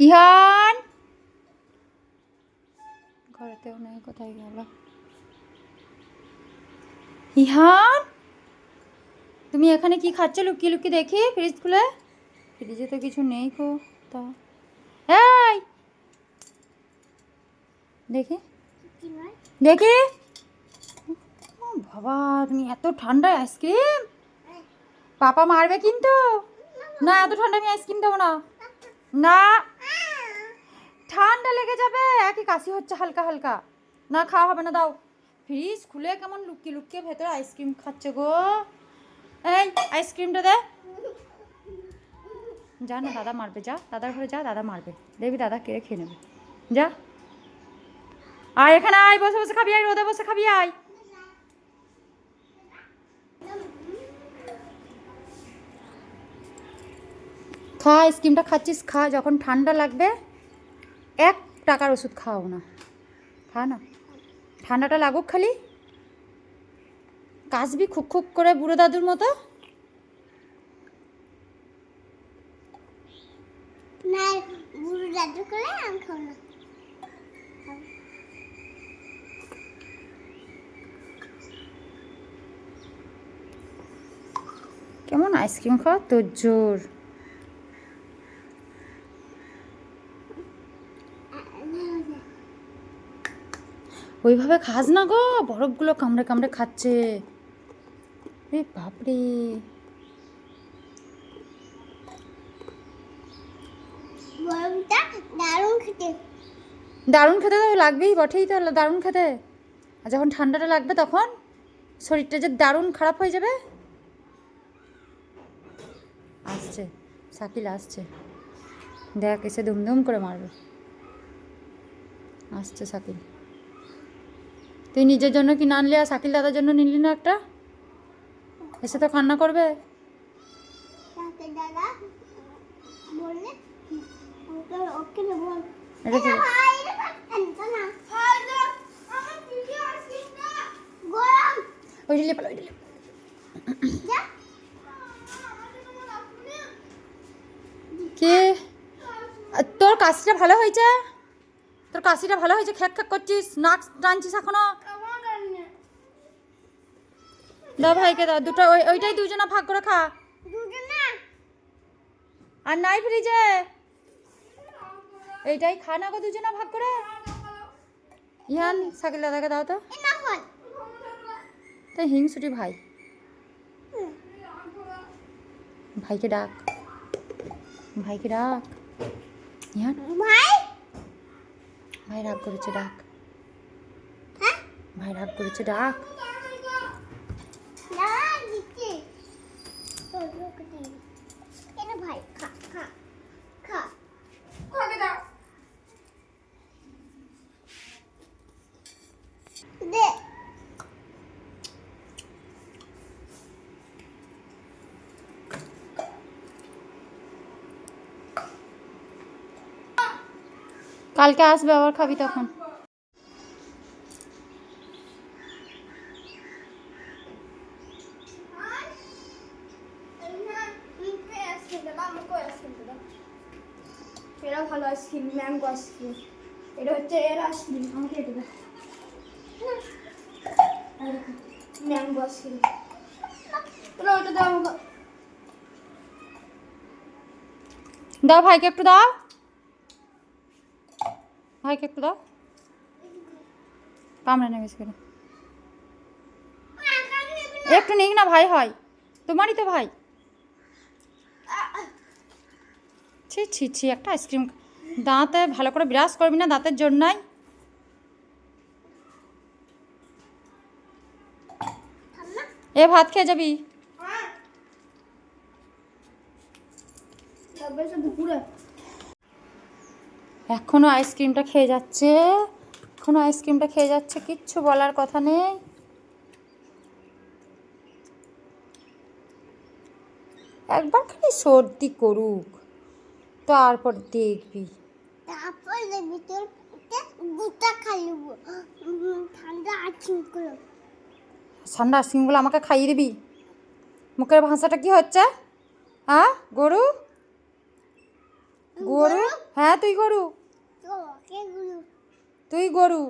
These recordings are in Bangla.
ইহান! ঘরেতেও নেই কোথায় গেল? ইহান! তুমি এখানে কি খাচ্ছ? লুকিয়ে লুকিয়ে দেখি ফ্রিজ খুলে। ফ্রিজে তো কিছু নেই গো তা। এই! দেখি। দেখি। ও বাবা তুমি এত ঠান্ডায় আইসক্রিম পাপা মারবে কিন্তু? না এত ঠান্ডা আমি আইসক্রিম দেবো না। না। ঠান্ডা লেগে যাবে, একই কাশি হচ্ছে হালকা হালকা। না, খাওয়া হবে না, দাও। ফ্রিজ খুলে কেমন লুকিয়ে লুকিয়ে ভেতরে আইসক্রিম খাচ্ছে গো। এই আইসক্রিমটা দে। যা না, দাদা মারবে, যা। দাদার ঘরে যা, দাদা মারবে। দেখবি দাদা কেড়ে খেয়ে নেবে। যা। আয় এখানে আয়, বসে বসে খাবি, আয়, রোদে বসে খাবি, আয়। খা আইসক্রিমটা খাচ্ছিস খা যখন ঠান্ডা লাগবে এক টাকার ওষুধ খাও না। খা না। ঠান্ডাটা লাগুক খালি। কাশবি খুক খুক করে বুড়ো দাদুর মতো। না বুড়ো দাদু করে আমি খাব না। কেমন আইসক্রিম খাওয়া? তোর জোর। ওইভাবে খাস না গো বরফগুলো কামড়ে কামড়ে খাচ্ছে। রে বাপরে। দারুণ খেতে। দারুণ খেতে তো লাগবেই বটেই তো দারুণ খেতে। আর যখন ঠান্ডাটা লাগবে তখন শরীরটা যে দারুণ খারাপ হয়ে যাবে। আসছে শাকিল আসছে। দেখ এসে দুমদুম করে মারবে। আসছে শাকিল। তুই নিজের জন্য কি আনলি আর শাকিল দাদার জন্য নিলি না একটা? এসে তো কান্না করবে। ওই পালো ওই কে? তোর কাজটা ভালো হয়েছে? তোর কাশিটা ভালো হয়েছে? খ্যাক খ্যাক করছিস? নাক টানছিস এখনও? দাও ভাইকে দাও, দুটো ওই ওইটাই দুজনা ভাগ করে খা। আর নাই ফ্রিজে? এইটাই খা না গো দুজনা ভাগ করে। ইহান সাকিল দাদাকে দাও তো। তাই হিংসুটি ভাই। ভাইকে ডাক। ভাইকে ডাক। ইহান ভাই ভাই রাগ করেছে ডাক। হ্যাঁ? ভাই রাগ করেছে ডাক। ভাই খা খা খাকে দাও দে কালকে আসবে আবার খাবি তখন। এরা ভালো আইসক্রিম ম্যাঙ্গো আইসক্রিম। এটা হচ্ছে এর আইসক্রিম আমাকে এটা দাও ম্যাঙ্গো আইসক্রিম। ওটা দাও দাও ভাইকে একটু দাও। দাও কামড়ে নেবে সেটা একটু নিক না ভাই, হয়। তোমারই তো ভাই। ছি ছি ছি, একটা আইসক্রিম দাঁতে ভালো করে ব্রাশ করবি না দাঁতের জন্যই? এ ভাত খেয়ে যাবি? দুপুরে। এখনও আইসক্রিমটা খেয়ে যাচ্ছে। এখনও আইসক্রিমটা খেয়ে যাচ্ছে কিচ্ছু বলার কথা নেই। একবার খালি সর্দি করুক তারপর দেখবি। তারপর দেখবি তোর দুটা খাইব ঠান্ডা আইসক্রিমগুলো। ঠান্ডা আইসক্রিমগুলো আমাকে খাইয়ে দিবি? মুখের ভাষাটা কি হচ্ছে? হ্যাঁ গরু? গরু? হ্যাঁ তুই গরু। তুই গরু।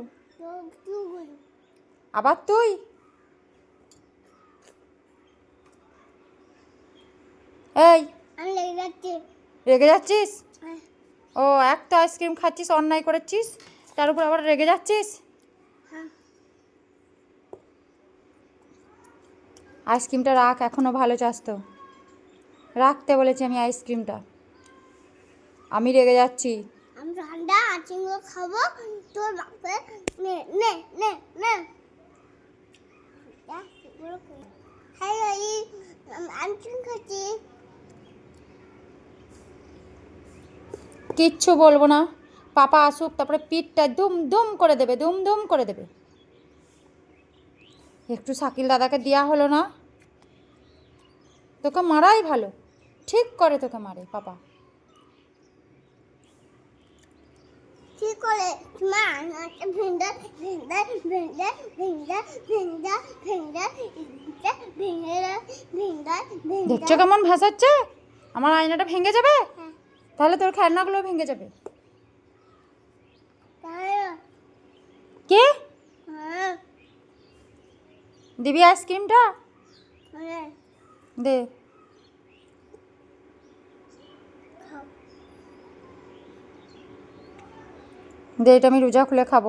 আবার তুই? এই রেগে যাচ্ছিস? হ্যাঁ। ও এক তো আইসক্রিম খাচ্ছিস অন্যায় করেছিস তার উপর আবার রেগে যাচ্ছিস? হ্যাঁ। আইসক্রিমটা রাখ এখনও ভালো চাস তো। রাখতে বলেছি আমি আইসক্রিমটা। আমি রেগে যাচ্ছি। ঠান্ডা আচিঙ্গ খাব। তোর বাপে নে নে নে নে। আইসক্রিম খাচ্ছি। কিচ্ছু বলব না। পাপা আসুক, তারপরে পিঠটা দুম দুম করে দেবে, দুম দুম করে দেবে। একটু শাকিল দাদাকে দেওয়া হলো না। তোকে মারাই ভালো। ঠিক করে তোকে মারে, পাপা। কি করে? মা একটা ভেন্ডা ভেন্ডা ভেন্ডা ভেন্ডা ভেন্ডা ভেন্ডা ভেন্ডা ভেন্ডা ভেন্ডা দেখছ কেমন ভাসাচ্ছে? আমার আয়নাটা ভেঙে যাবে? হ্যাঁ। তাহলে তোর খেলনাগুলো ভেঙে যাবে। কে? হ্যাঁ। দিবি আইসক্রিমটা? হ্যাঁ। দে। দে, এটা আমি রোজা খুলে খাব।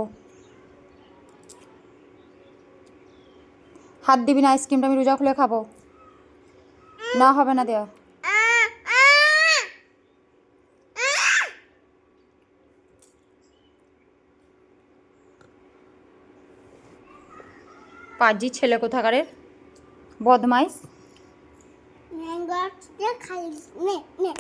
হাত দিবি না, আইসক্রিমটা আমি রোজা খুলে খাব। না, হবে না দেয়া। পাজি ছেলে কোথাকারের বদমাইশ। নে নে